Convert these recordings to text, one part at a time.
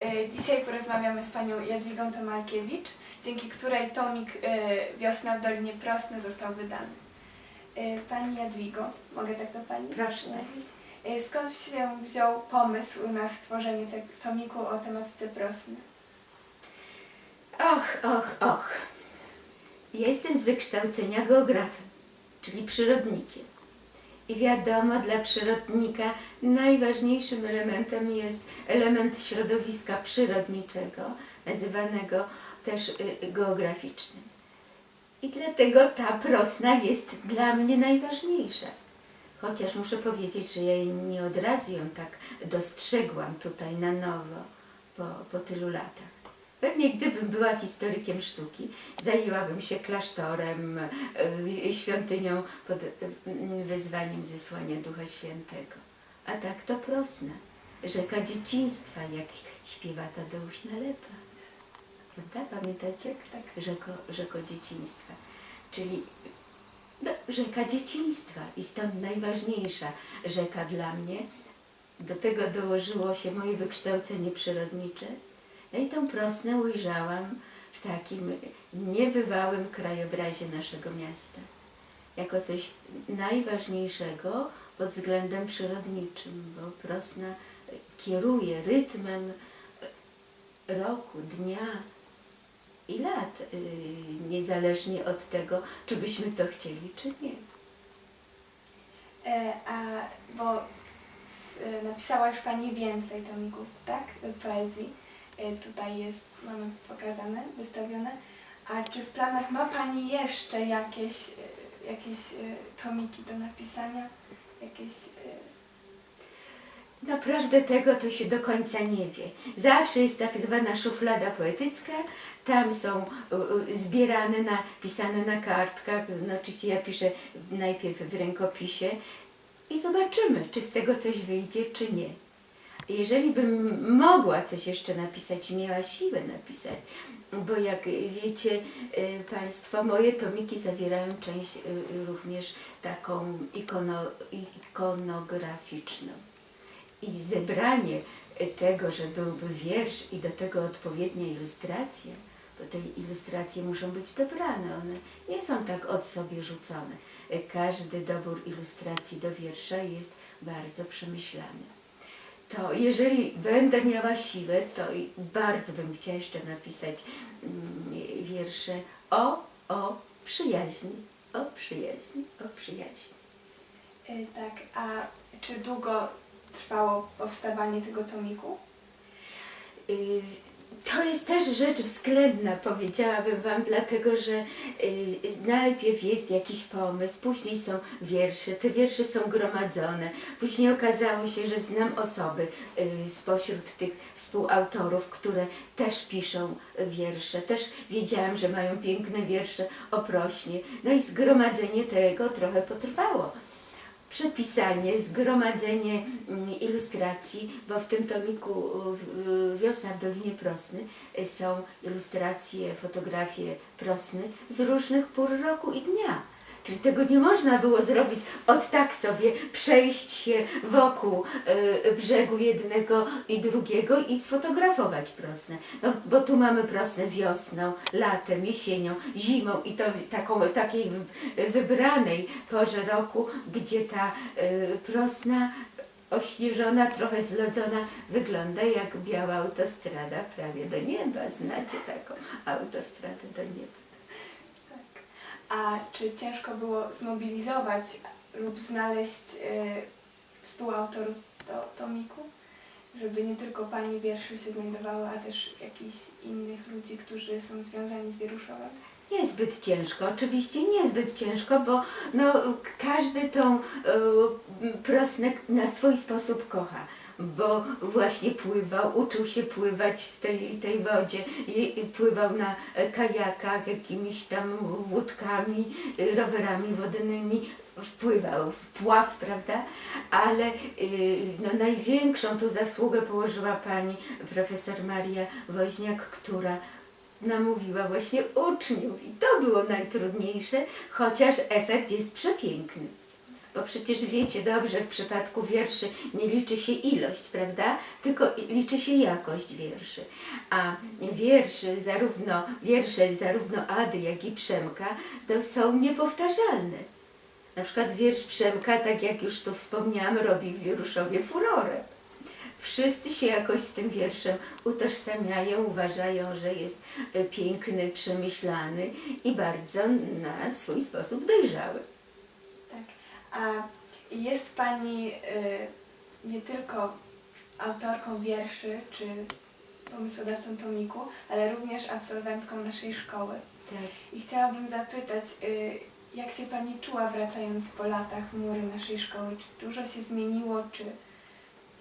E, Dzisiaj porozmawiamy z panią Jadwigą Tomalkiewicz, dzięki której tomik e, Wiosna w Dolinie Prosny został wydany. E, Pani Jadwigo, mogę tak do pani Proszę. mówić? Skąd się wziął pomysł na stworzenie tego tomiku o tematyce Prosny? Och, och, och. Ja jestem z wykształcenia geografem, czyli przyrodnikiem. I wiadomo, dla przyrodnika najważniejszym elementem jest element środowiska przyrodniczego, nazywanego też y, geograficznym. I dlatego ta prosna jest dla mnie najważniejsza. Chociaż muszę powiedzieć, że ja nie od razu ją tak dostrzegłam tutaj na nowo po, po tylu latach. Pewnie gdybym była historykiem sztuki, zajęłabym się klasztorem, y, świątynią pod y, wezwaniem zesłania Ducha Świętego. A tak to prosna, rzeka dzieciństwa, jak śpiewa Tadeusz Nalepa. Prawda? Pamiętacie? Tak. Rzeko, rzeko dzieciństwa. Czyli no, rzeka dzieciństwa i stąd najważniejsza rzeka dla mnie. Do tego dołożyło się moje wykształcenie przyrodnicze. No i tą prosnę ujrzałam w takim niebywałym krajobrazie naszego miasta. Jako coś najważniejszego pod względem przyrodniczym, bo prosna kieruje rytmem roku, dnia i lat, yy, niezależnie od tego, czy byśmy to chcieli, czy nie. E, A, bo e, napisała już pani więcej tomików, tak? Poezji. E, Tutaj jest, mamy pokazane, wystawione. A czy w planach ma pani jeszcze jakieś, e, jakieś e, tomiki do napisania? Jakieś... Naprawdę tego to się do końca nie wie. Zawsze jest tak zwana szuflada poetycka, tam są zbierane, napisane na kartkach, no oczywiście ja piszę najpierw w rękopisie i zobaczymy, czy z tego coś wyjdzie, czy nie. Jeżeli bym mogła coś jeszcze napisać, miała siłę napisać, bo jak wiecie y, Państwo, moje tomiki zawierają część y, y, również taką ikono, ikonograficzną. I zebranie tego, że byłby wiersz i do tego odpowiednia ilustracja, bo te ilustracje muszą być dobrane, one nie są tak od sobie rzucone. Każdy dobór ilustracji do wiersza jest bardzo przemyślany. To jeżeli będę miała siłę, to i bardzo bym chciała jeszcze napisać mm, wiersze o, o przyjaźni, o przyjaźni, o przyjaźni. e, Tak, a czy długo trwało powstawanie tego tomiku? Y, To jest też rzecz względna, powiedziałabym Wam, dlatego że y, najpierw jest jakiś pomysł, później są wiersze, te wiersze są gromadzone, później okazało się, że znam osoby y, spośród tych współautorów, które też piszą wiersze, też wiedziałam, że mają piękne wiersze o prośnie, no i zgromadzenie tego trochę potrwało przepisanie, zgromadzenie mm, ilustracji, bo w tym tomiku Wiosna w Dolinie Prosny y, są ilustracje, fotografie Prosny z różnych pór roku i dnia. Czyli tego nie można było zrobić od tak sobie, przejść się wokół y, brzegu jednego i drugiego i sfotografować prosnę. No, bo tu mamy prosnę wiosną, latem, jesienią, zimą i to taką, takiej wy- wybranej porze roku, gdzie ta y, prosna ośnieżona, trochę zlodzona, wygląda jak biała autostrada prawie do nieba. Znacie taką autostradę do nieba. A czy ciężko było zmobilizować lub znaleźć e, współautorów do tomiku? Żeby nie tylko pani wierszy się znajdowały, a też jakichś innych ludzi, którzy są związani z Wieruszowem? Niezbyt ciężko, oczywiście niezbyt ciężko, bo no, każdy tą y, prosnę na swój sposób kocha. Bo właśnie pływał, uczył się pływać w tej, tej wodzie, i, i pływał na kajakach, jakimiś tam łódkami, y, rowerami wodnymi, wpływał w pław, prawda? Ale y, no, największą tu zasługę położyła pani profesor Maria Woźniak, która namówiła właśnie uczniów i to było najtrudniejsze, chociaż efekt jest przepiękny. Bo przecież wiecie dobrze, w przypadku wierszy nie liczy się ilość, prawda? Tylko liczy się jakość wierszy. A wierszy, zarówno, wiersze zarówno Ady, jak i Przemka, to są niepowtarzalne. Na przykład wiersz Przemka, tak jak już tu wspomniałam, robi w Wieruszowie furorę. Wszyscy się jakoś z tym wierszem utożsamiają, uważają, że jest e, piękny, przemyślany i bardzo na swój sposób dojrzały. Jest Pani y, nie tylko autorką wierszy czy pomysłodawcą tomiku, ale również absolwentką naszej szkoły. Tak. I chciałabym zapytać, y, jak się Pani czuła wracając po latach w mury naszej szkoły? Czy dużo się zmieniło, czy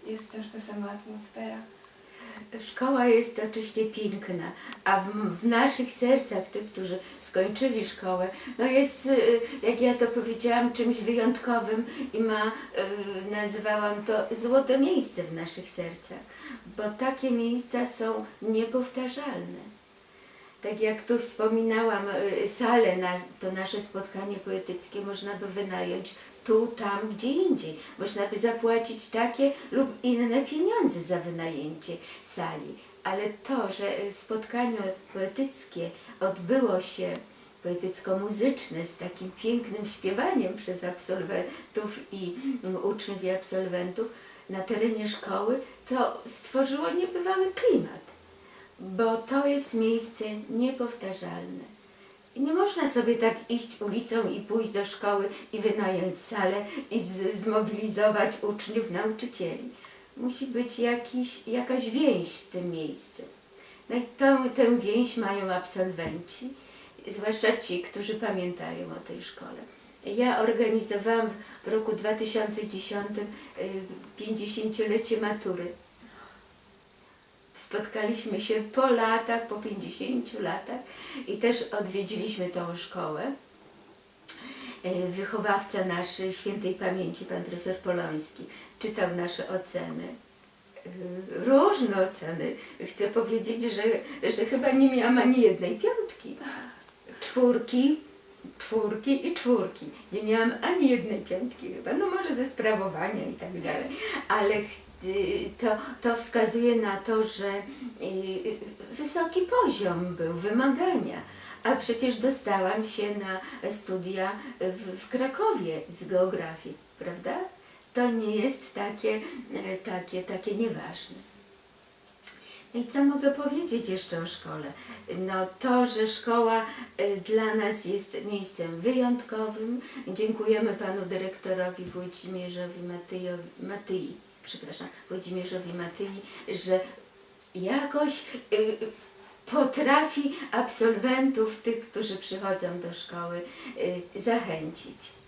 jest wciąż ta sama atmosfera? Szkoła jest oczywiście piękna, a w, w naszych sercach, tych, którzy skończyli szkołę, no jest, y, jak ja to powiedziałam, czymś wyjątkowym i ma, y, nazywałam to złote miejsce w naszych sercach, bo takie miejsca są niepowtarzalne. Tak jak tu wspominałam, y, salę na to nasze spotkanie poetyckie można by wynająć tu, tam, gdzie indziej. Można by zapłacić takie lub inne pieniądze za wynajęcie sali. Ale to, że y, spotkanie poetyckie odbyło się poetycko-muzyczne z takim pięknym śpiewaniem przez absolwentów i mm, uczniów i absolwentów na terenie szkoły, to stworzyło niebywały klimat bo to jest miejsce niepowtarzalne. Nie można sobie tak iść ulicą i pójść do szkoły i wynająć salę i zmobilizować uczniów, nauczycieli. Musi być jakiś, jakaś więź z tym miejscem. No i tą, tę więź mają absolwenci, zwłaszcza ci, którzy pamiętają o tej szkole. Ja organizowałam w roku 2010 y, 50-lecie matury spotkaliśmy się po latach, po 50 latach i też odwiedziliśmy tą szkołę. E, Wychowawca nasz świętej pamięci, pan profesor Poloński, czytał nasze oceny. E, Różne oceny. Chcę powiedzieć, że, że chyba nie miałam ani jednej piątki. Czwórki, czwórki i czwórki. Nie miałam ani jednej piątki chyba, no może ze sprawowania i tak dalej, ale to, to wskazuje na to, że y, y, wysoki poziom był, wymagania. A przecież dostałam się na studia w, w Krakowie z geografii, prawda? To nie jest takie, e, takie, takie nieważne. No I co mogę powiedzieć jeszcze o szkole? No to, że szkoła y, dla nas jest miejscem wyjątkowym. Dziękujemy panu dyrektorowi Włodzimierzowi Matyjowi, Matyi, przepraszam, Włodzimierzowi Matyi, że jakoś y, y, potrafi absolwentów, tych, którzy przychodzą do szkoły, y, zachęcić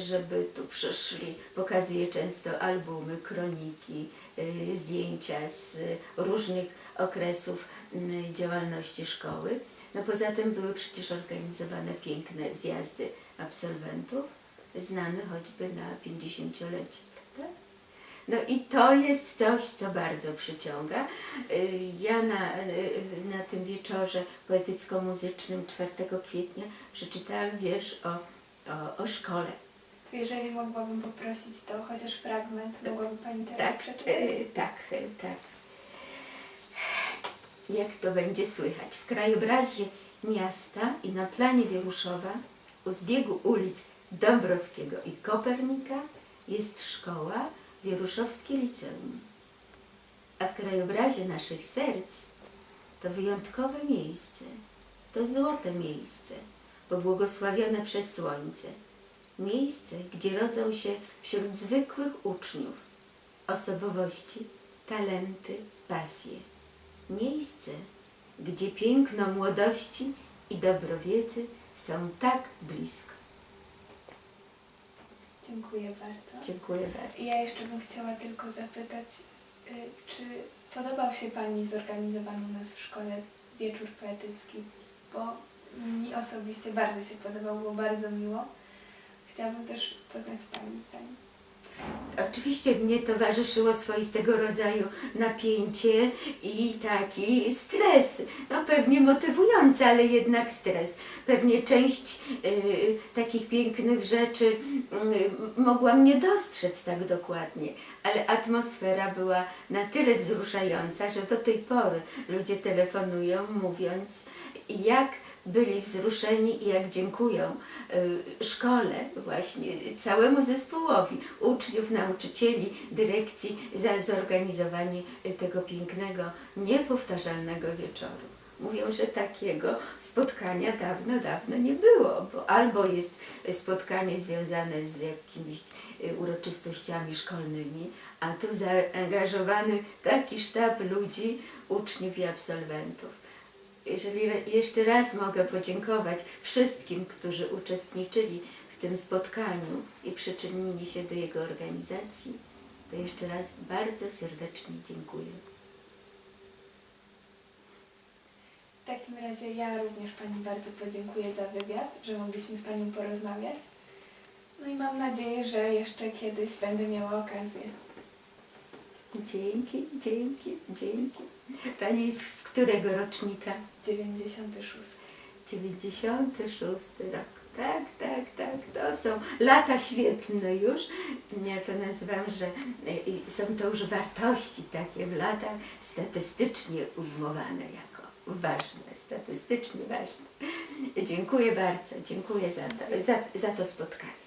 żeby tu przyszli. Pokazuje często albumy, kroniki, y, zdjęcia z różnych okresów y, działalności szkoły. No poza tym były przecież organizowane piękne zjazdy absolwentów, znane choćby na 50-lecie. prawda? No i to jest coś, co bardzo przyciąga. Y, Ja na, y, na tym wieczorze poetycko-muzycznym 4 kwietnia przeczytałam wiersz o, o, o szkole. To jeżeli mogłabym poprosić, to chociaż fragment mogłaby Pani teraz Tak, przeczytać? tak, tak. Jak to będzie słychać? W krajobrazie miasta i na planie Wieruszowa u zbiegu ulic Dąbrowskiego i Kopernika jest szkoła Wieruszowskie Liceum. A w krajobrazie naszych serc to wyjątkowe miejsce, to złote miejsce, pobłogosławione przez słońce. Miejsce, gdzie rodzą się wśród zwykłych uczniów osobowości, talenty, pasje. Miejsce, gdzie piękno młodości i dobro wiedzy są tak blisko. Dziękuję bardzo. Dziękuję bardzo. Ja jeszcze bym chciała tylko zapytać, y, czy podobał się Pani zorganizowany u nas w szkole wieczór poetycki? Bo mi osobiście bardzo się podobał, było bardzo miło. Chciałabym też poznać Pani zdanie. Oczywiście mnie towarzyszyło swoistego rodzaju napięcie i taki stres. No pewnie motywujący, ale jednak stres. Pewnie część y, takich pięknych rzeczy y, mogłam nie dostrzec tak dokładnie, ale atmosfera była na tyle wzruszająca, że do tej pory ludzie telefonują mówiąc jak byli wzruszeni i jak dziękują y, szkole, właśnie całemu zespołowi uczniów, nauczycieli, dyrekcji za zorganizowanie tego pięknego, niepowtarzalnego wieczoru. Mówią, że takiego spotkania dawno, dawno nie było, bo albo jest spotkanie związane z jakimiś y, uroczystościami szkolnymi, a tu zaangażowany taki sztab ludzi, uczniów i absolwentów. Jeżeli jeszcze raz mogę podziękować wszystkim, którzy uczestniczyli w tym spotkaniu i przyczynili się do jego organizacji, to jeszcze raz bardzo serdecznie dziękuję. W takim razie ja również Pani bardzo podziękuję za wywiad, że mogliśmy z Panią porozmawiać. No i mam nadzieję, że jeszcze kiedyś będę miała okazję. Dzięki, dzięki, dzięki. Pani jest z którego rocznika? 96. 96 rok. Tak, tak, tak. To są lata świetne już. Ja to nazywam, że e, są to już wartości takie w latach statystycznie ujmowane jako ważne, statystycznie ważne. Dziękuję bardzo, dziękuję za to, za, za to spotkanie.